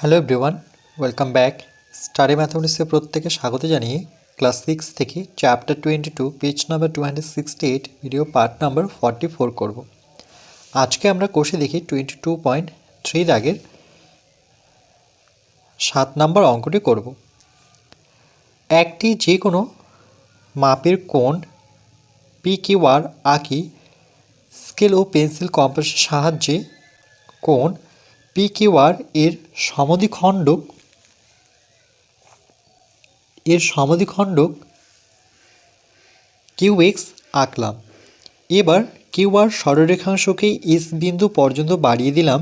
Hello everyone welcome back study ম্যাথমেটিক্সে প্রত্যেকে স্বাগত জানিয়ে ক্লাস সিক্স থেকে chapter twenty two page number two hundred sixty eight video part number forty four করব। আজকে আমরা কোষে দেখি টোয়েন্টি টু পয়েন্ট থ্রি দাগের সাত নম্বর অঙ্কটি করব। একটি যে কোনো মাপের কোণ পি কিউ আর আঁকি স্কেল ও পেন্সিল কম্পাসের সাহায্যে কোণ পি কিউ আর এর সমদ্বিখণ্ডক এর সমদ্বিখণ্ডক কিউ এক্স আঁকলাম। এবার কিউ আর সরলরেখাংশকে এস বিন্দু পর্যন্ত বাড়িয়ে দিলাম।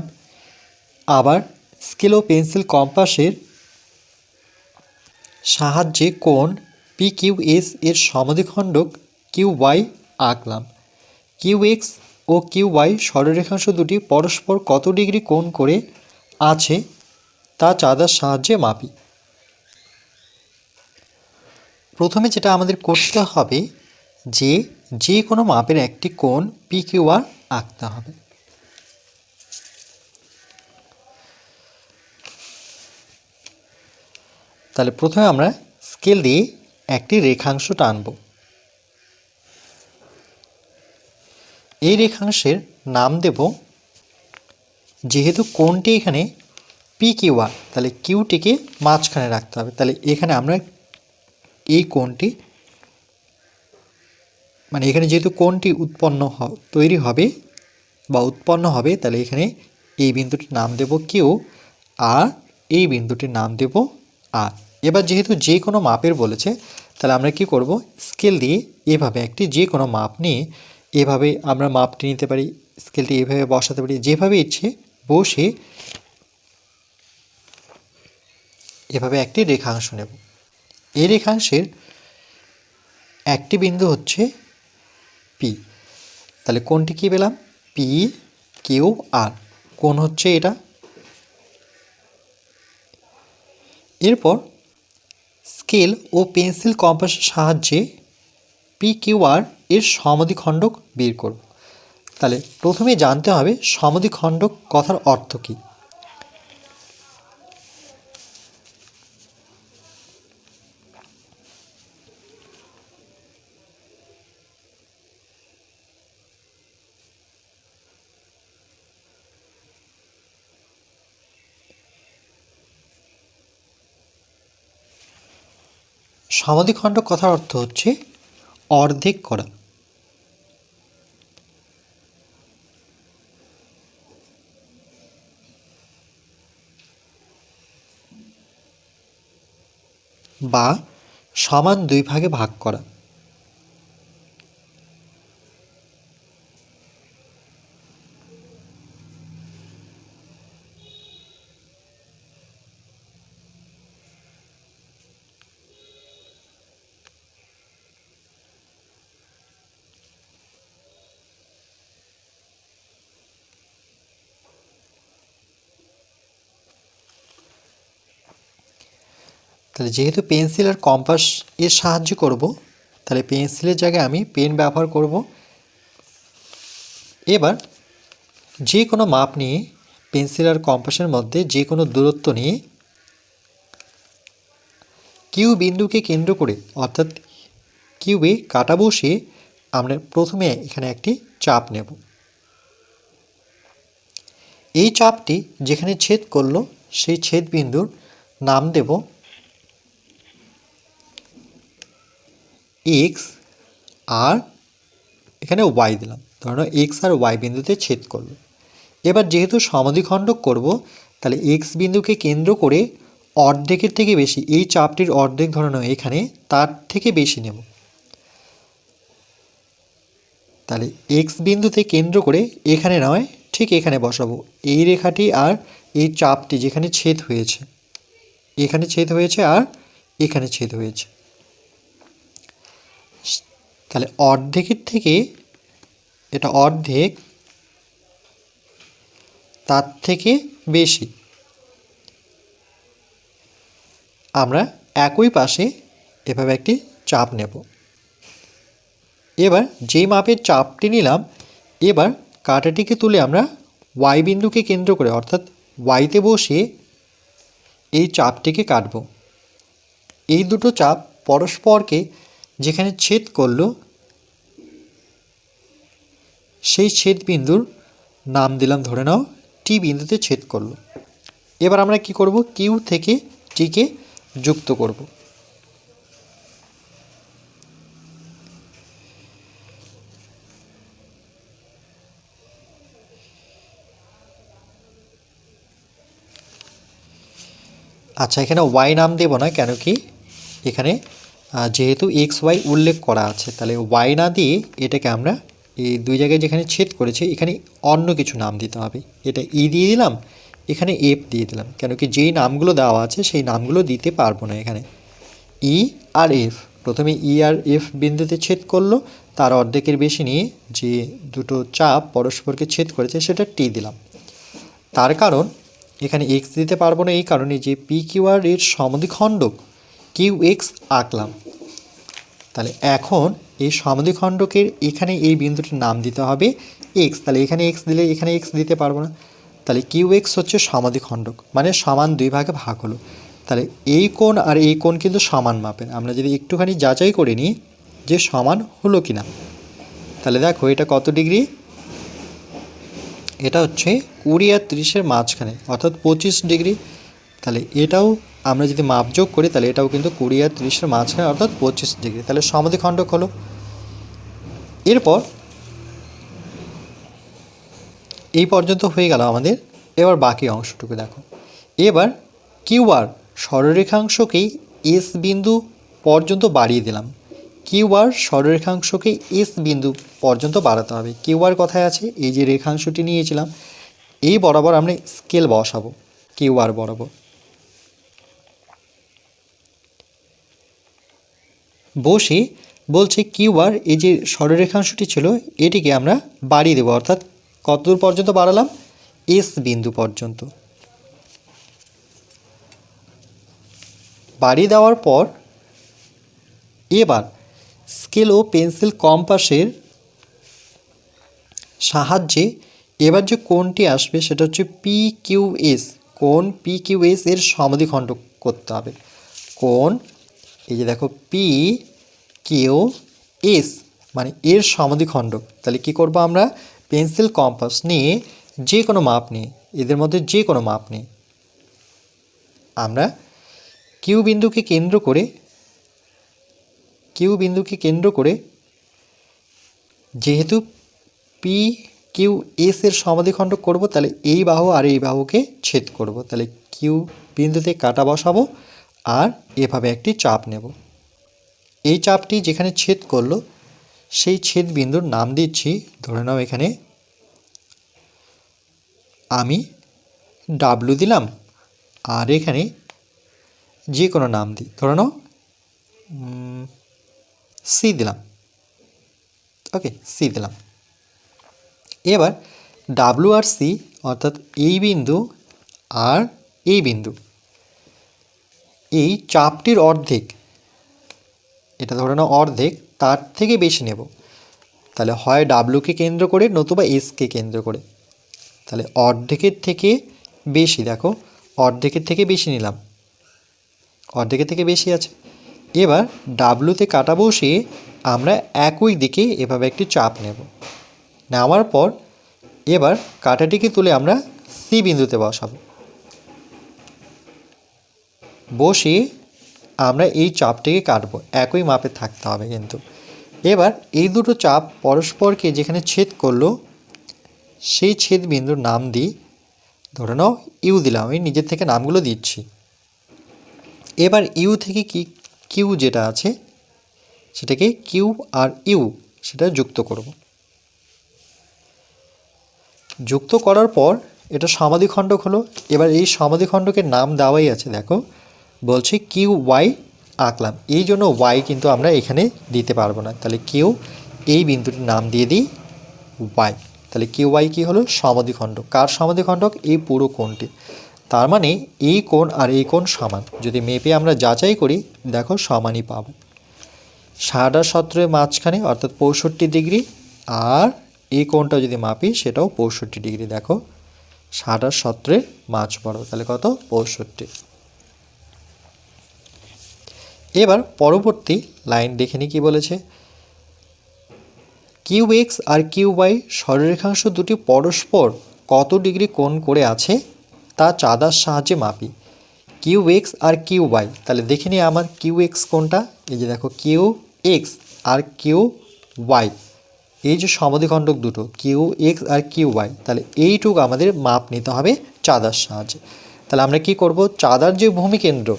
আবার স্কেল ও পেন্সিল কম্পাসের সাহায্যে কোণ পি কিউ এস এর সমদ্বিখণ্ডক কিউ ওয়াই আঁকলাম। কিউ এক্স ও কিউ ওয়াই সরলরেখাংশ দুটি পরস্পর কত ডিগ্রি কোণ করে আছে তা চাঁদার সাহায্যে মাপি। প্রথমে যেটা আমাদের করতে হবে যে যে কোনো মাপের একটি কোণ পি কিউ আর আঁকতে হবে। তাহলে প্রথমে আমরা স্কেল দিয়ে একটি রেখাংশ টানব। এই রেখাংশের নাম দেব যেহেতু কোনটি এখানে পি কিউ আর তাহলে কিউটিকে মাঝখানে রাখতে হবে। তাহলে এখানে আমরা এই কোণটি মানে এখানে যেহেতু কোণটি উৎপন্ন তৈরি হবে বা উৎপন্ন হবে, তাহলে এখানে এই বিন্দুটির নাম দেব কিউ আর এই বিন্দুটির নাম দেব আর এবার যেহেতু যে কোনো মাপের বলেছে, তাহলে আমরা কি করব? স্কেল দিয়ে এভাবে একটি যে কোনো মাপ নিয়ে এভাবে আমরা মাপটি নিতে পারি, স্কেলটি এভাবে বসাতে পারি, যেভাবে ইচ্ছে বসে এভাবে একটি রেখাংশ নেব। এই রেখাংশের একটি বিন্দু হচ্ছে পি তাহলে কোনটি কী পেলাম? পি কিউ আর কোন হচ্ছে এটা? এরপর স্কেল ও পেন্সিল কম্পাসের সাহায্যে পি কিউ আর এর সমদ্বিখণ্ডক বের করব। তাহলে প্রথমে জানতে হবে সমদ্বিখণ্ডক কথার অর্থ কী। সমাধিখণ্ড কথার অর্থ হচ্ছে অর্ধেক করা। বা সমান দুই ভাগে ভাগ করা। তাহলে যেহেতু পেন্সিল আর কম্পাস এর সাহায্য করব, তাহলে পেন্সিলের জায়গায় আমি পেন ব্যবহার করব। এবার যে কোনো মাপ নিয়ে পেন্সিল আর কম্পাসের মধ্যে যে কোনো দূরত্ব নিয়ে কিউ বিন্দুকে কেন্দ্র করে, অর্থাৎ কিউবে কাটা বসিয়ে আমরা প্রথমে এখানে একটি চাপ নেব। এই চাপটি যেখানে ছেদ করল, সেই ছেদ বিন্দুর নাম দেব এক্স আর এখানে ওয়াই দিলাম। ধরো এক্স আর ওয়াই বিন্দুতে ছেদ করল। এবার যেহেতু সমাধিখণ্ডক করব, তাহলে এক্স বিন্দুকে কেন্দ্র করে অর্ধেকের থেকে বেশি, এই চাপটির অর্ধেক ধরানো এখানে, তার থেকে বেশি নেব। তাহলে এক্স বিন্দুতে কেন্দ্র করে এখানে নয়, ঠিক এখানে বসাবো। এই রেখাটি আর এই চাপটি যেখানে ছেদ হয়েছে, এখানে ছেদ হয়েছে আর এখানে ছেদ হয়েছে। তাহলে অর্ধেকের থেকে এটা অর্ধেক, তার থেকে বেশি। আমরা একই পাশে এভাবে একটি চাপ নেব। এবার যেই মাপের চাপটি নিলাম, এবার কাঁটাটিকে তুলে আমরা ওয়াই বিন্দুকে কেন্দ্র করে, অর্থাৎ ওয়াইতে বসিয়ে এই চাপটিকে কাটব। এই দুটো চাপ পরস্পরকে যেখানে ছেদ করল, সেই ছেদ বিন্দুর নাম দিলাম ধরে নাও টি বিন্দুতে ছেদ করল। এবার আমরা কি করব? কিউ থেকে টিকে যুক্ত করব। আচ্ছা এখানে ওয়াই নাম দেব না, কেন কি? এখানে যেহেতু এক্স ওয়াই উল্লেখ করা আছে, তাহলে ওয়াই না দিয়ে এটাকে আমরা এই দুই জায়গায় যেখানে ছেদ করেছে, এখানে অন্য কিছু নাম দিতে হবে। এটা ই দিয়ে দিলাম, এখানে এফ দিয়ে দিলাম, কেন কি যেই নামগুলো দেওয়া আছে, সেই নামগুলো দিতে পারব না এখানে। ই আর এফ প্রথমে ই আর এফ বিন্দুতে ছেদ করল, তার অর্ধেকের বেশি নিয়ে যে দুটো চাপ পরস্পরকে ছেদ করেছে, সেটা টি দিলাম। তার কারণ, এখানে এক্স দিতে পারব না, এই কারণে যে পি কিউ আর এর সমদ্বিখণ্ডক কিউ এক্স আঁকলাম। তাহলে এখন এই সমদ্বিখণ্ডকের এখানে এই বিন্দুটির নাম দিতে হবে এক্স। তাহলে এখানে এক্স দিলে এখানে এক্স দিতে পারব না। তাহলে কিউ এক্স হচ্ছে সমদ্বিখণ্ডক মানে সমান দুই ভাগে ভাগ হলো। তাহলে এই কোণ আর এই কোণ কিন্তু সমান মাপের। আমরা যদি একটুখানি যাচাই করে নিই যে সমান হলো কি না তাহলে দেখো এটা কত ডিগ্রি? এটা হচ্ছে কুড়ি আর তিরিশের মাঝখানে, অর্থাৎ পঁচিশ ডিগ্রি। তাহলে এটাও আমরা যদি মাপযোগ করি, তাহলে এটাও কিন্তু কুড়ি আর তিরিশের মাঝখানে, অর্থাৎ পঁচিশ ডিগ্রি। তাহলে সমদ্বিখণ্ডক হলো। এরপর, এই পর্যন্ত হয়ে গেল আমাদের। এবার বাকি অংশটুকু দেখো। এবার কিউআর সরলরেখাংশকেই এস বিন্দু পর্যন্ত বাড়িয়ে দিলাম। কিউআর সরলরেখাংশকে এস বিন্দু পর্যন্ত বাড়াতে হবে। কিউআর কথায় আছে? এই যে রেখাংশটি নিয়েছিলাম, এই বরাবর আমরা স্কেল বসাবো। কিউআর বরাবর। বসে বলছে, কিউআর, এই যে সরলরেখাংশটি ছিল, এটিকে আমরা বাড়িয়ে দেবো। অর্থাৎ কতদূর পর্যন্ত বাড়ালাম? এস বিন্দু পর্যন্ত। বাড়িয়ে দেওয়ার পর এবার স্কেল ও পেন্সিল কম্পাসের সাহায্যে এবার যে কোনটি আসবে, সেটা হচ্ছে পি কিউ এস। কোন পি কিউ এস এর সমদ্বিখণ্ড করতে হবে। কোন এই যে দেখো, পি কিউ এস মানে এর সমদ্বিখণ্ডক তাহলে কি করব আমরা? পেন্সিল কম্পাস নিয়ে যে কোনো মাপ নিয়ে, এদের মধ্যে যে কোনো মাপ নিয়ে, আমরা কিউ বিন্দুকে কেন্দ্র করে, কিউ বিন্দুকে কেন্দ্র করে, যেহেতু পি কিউ এস এর সমাধিখণ্ড করব, তাহলে এই বাহু আর এই বাহুকে ছেদ করব। তাহলে কিউ বিন্দুতে কাটা বসাবো আর এভাবে একটি চাপ নেব। এই চাপটি যেখানে ছেদ করল, সেই ছেদ বিন্দুর নাম দিচ্ছি, ধরে নাও এখানে, আমি ডাব্লু দিলাম, আর এখানে যে কোনো নাম দিই ধরে নাও সি দিলাম ওকে সি দিলাম। এবার ডাব্লু আর সি অর্থাৎ এই বিন্দু আর এই বিন্দু, এই চাপটির অর্ধেক এটা ধরে নাও অর্ধেক, তার থেকে বেশি নেব। তাহলে হয় ডাব্লুকে কেন্দ্র করে নতুবা এসকে কেন্দ্র করে। তাহলে অর্ধেকের থেকে বেশি, দেখো, অর্ধেকের থেকে বেশি নিলাম। অর্ধেকের থেকে বেশি আছে। এবার ডাব্লুতে কাটা বসিয়ে আমরা একই দিকে এভাবে একটি চাপ নেব। নেওয়ার পর এবার কাটাটিকে তুলে আমরা সি বিন্দুতে বসাবো। বসিয়ে আমরা এই চাপটিকে কাটবো, একই মাপে থাকতে হবে কিন্তু। এবার এই দুটো চাপ পরস্পরকে যেখানে ছেদ করল, সেই ছেদ বিন্দুর নাম দিই ধরে নাও ইউ দিলাম, আমি নিজের থেকে নামগুলো দিচ্ছি। এবার ইউ থেকে কি, কিউ যেটা আছে, সেটাকে কিউ আর ইউ, সেটা যুক্ত করব। যুক্ত করার পর এটা সমাধিখণ্ডক হলো, এবার এই সমাধিখণ্ডকের নাম দেওয়াই আছে, দেখো। বলছে কিউ ওয়াই আঁকলাম। এই জন্য ওয়াই কিন্তু আমরা এখানে দিতে পারব না। তাহলে কিউ, এই বিন্দুটির নাম দিয়ে দিই ওয়াই। তাহলে কিউ ওয়াই কী হলো? সমাধিখণ্ডক কার সমাধিখণ্ডক? এই পুরো কোণটি। তার মানে এই কোণ আর এই কোণ সমান। যদি মেপে আমরা যাচাই করি, দেখো সমানই পাবো। ষাট আর সতেরোর মাঝখানে, অর্থাৎ পঁয়ষট্টি ডিগ্রি। আর এই কোণটা যদি মাপি, সেটাও পঁয়ষট্টি ডিগ্রি। দেখো ষাট আর সতেরোর মাঝ বড় তাহলে কত? পঁয়ষট্টি। এবার পরবর্তী লাইন দেখে নিই কী বলেছে। কিউ এক্স আর কিউ ওয়াই সরলরেখাংশ দুটি পরস্পর কত ডিগ্রি কোণ করে আছে তা চাঁদার সাহায্যে মাপি। কিউ এক্স আর কিউ ওয়াই তাহলে দেখে নিই আমার কিউ এক্স কোনটা এই যে দেখো কিউ এক্স আর কিউ ওয়াই, এই যে সমদ্বিখণ্ডক দুটো, কিউ এক্স আর কিউ ওয়াই, তাহলে এইটুকু আমাদের মাপ নিতে হবে চাঁদার সাহায্যে। তাহলে আমরা কি করব? চাঁদার যে ভূমিকেন্দ্র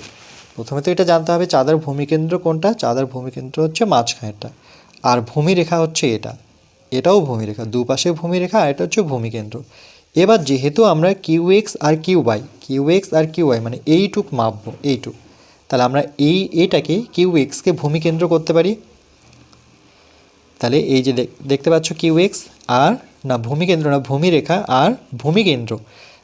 প্রথমে তো এটা জানতে হবে চাঁদার ভূমিকেন্দ্র কোনটা? চাঁদার ভূমিকেন্দ্র হচ্ছে মাঝখানেরটা আর ভূমিরেখা হচ্ছে এটা। এটাও ভূমিরেখা। দুপাশে ভূমিরেখা আর এটা হচ্ছে ভূমিকেন্দ্র। এবার যেহেতু আমরা কিউ এক্স আর কিউ ওয়াই কিউ এক্স আর কিউ ওয়াই মানে এইটুক মাপবো, এইটুক। তাহলে আমরা এই এটাকে কিউ এক্সকে ভূমিকেন্দ্র করতে পারি। তাহলে এই যে দেখ- দেখতে পাচ্ছ কিউ এক্স আর, না ভূমিকেন্দ্র না ভূমিরেখা আর ভূমিকেন্দ্র।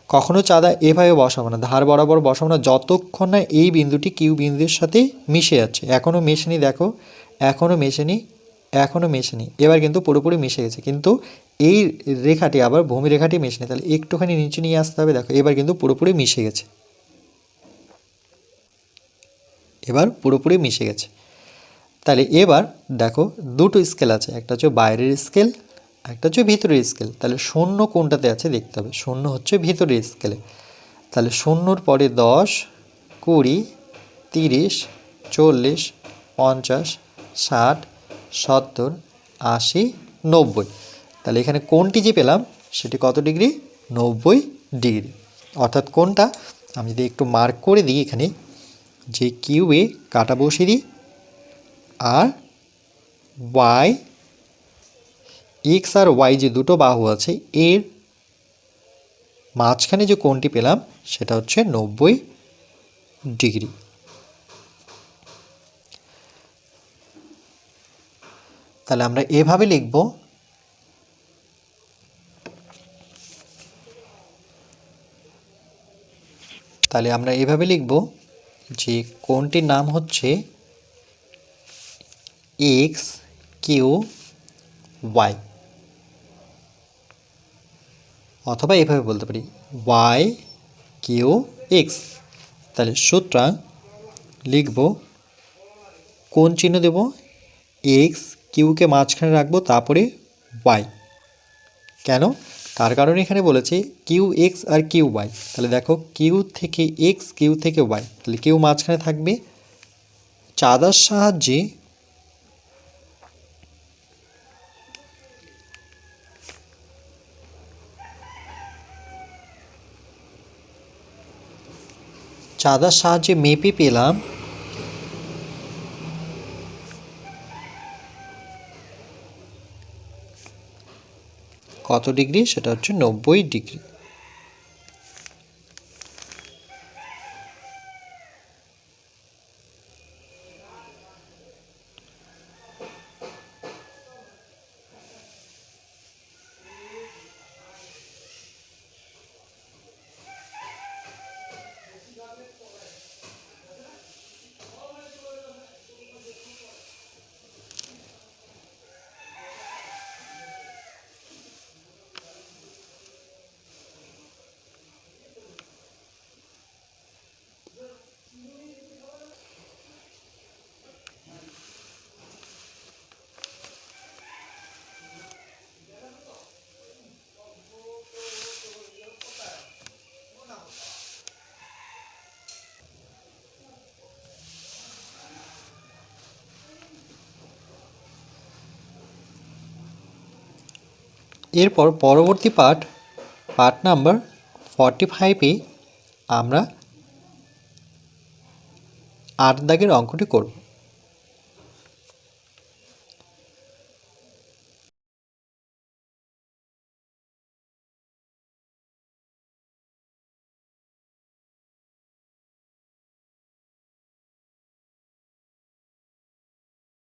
কখনো চাঁদা এভাবে বসাবো না, ধার বরাবর বসাবো না, যতক্ষণ না এই বিন্দুটি কিউ বিন্দুর সাথে মিশে যাচ্ছে। এখনও মেশেনি দেখো এখনও মেশেনি এখনও মেশেনি। এবার কিন্তু পুরোপুরি মিশে গেছে। কিন্তু এই রেখাটি আবার ভূমি রেখাটি মেশেনি। তাহলে একটুখানি নিচে নিয়ে আসতে হবে, দেখো, এবার কিন্তু পুরোপুরি মিশে গেছে। এবার পুরোপুরি মিশে গেছে। তাহলে এবার দেখো, দুটো স্কেল আছে, একটা হচ্ছে বাইরের স্কেল একটা হচ্ছে ভিতরের স্কেল তাহলে শূন্য কোনটাতে আছে দেখতে হবে। শূন্য হচ্ছে ভিতরের স্কেলে তাহলে শূন্যর পরে দশ, কুড়ি, তিরিশ, চল্লিশ, পঞ্চাশ, ষাট, সত্তর, আশি, নব্বই। তাহলে এখানে কোনটি যে পেলাম, সেটি কত ডিগ্রি? নব্বই ডিগ্রি। অর্থাৎ কোনটা? আমি যদি একটু মার্ক করে দিই এখানে, যে কিউবে কাটা বসিয়ে দিই, আর ওয়াই এক্স আর ওয়াই যে দুটো বাহু আছে, এর মাঝখানে যে কোণটি পেলাম, সেটা হচ্ছে নব্বই ডিগ্রি। তাহলে আমরা এভাবে লিখব, তাহলে আমরা এভাবে লিখব যে কোণটির নাম হচ্ছে এক্স কিউ ওয়াই। অথবা এভাবে বলতে পারি ওয়াই কিউ এক্স তাহলে সুতরাং লিখব, কোন চিহ্ন দেব? এক্স কিউকে মাঝখানে রাখব, তারপরে ওয়াই কেন? তার কারণে এখানে বলেছে কিউ এক্স আর কিউ ওয়াই তাহলে দেখো কিউ থেকে এক্স কিউ থেকে ওয়াই তাহলে কিউ মাঝখানে থাকবে। চাঁদার সাহায্যে চাঁদার সাহায্যে মেপে পেলাম। কত ডিগ্রি? সেটা হচ্ছে নব্বই ডিগ্রি। এরপর পরবর্তী পার্ট পার্ট নাম্বার ফর্টি ফাইভে আমরা আট দাগের অঙ্কটি করব।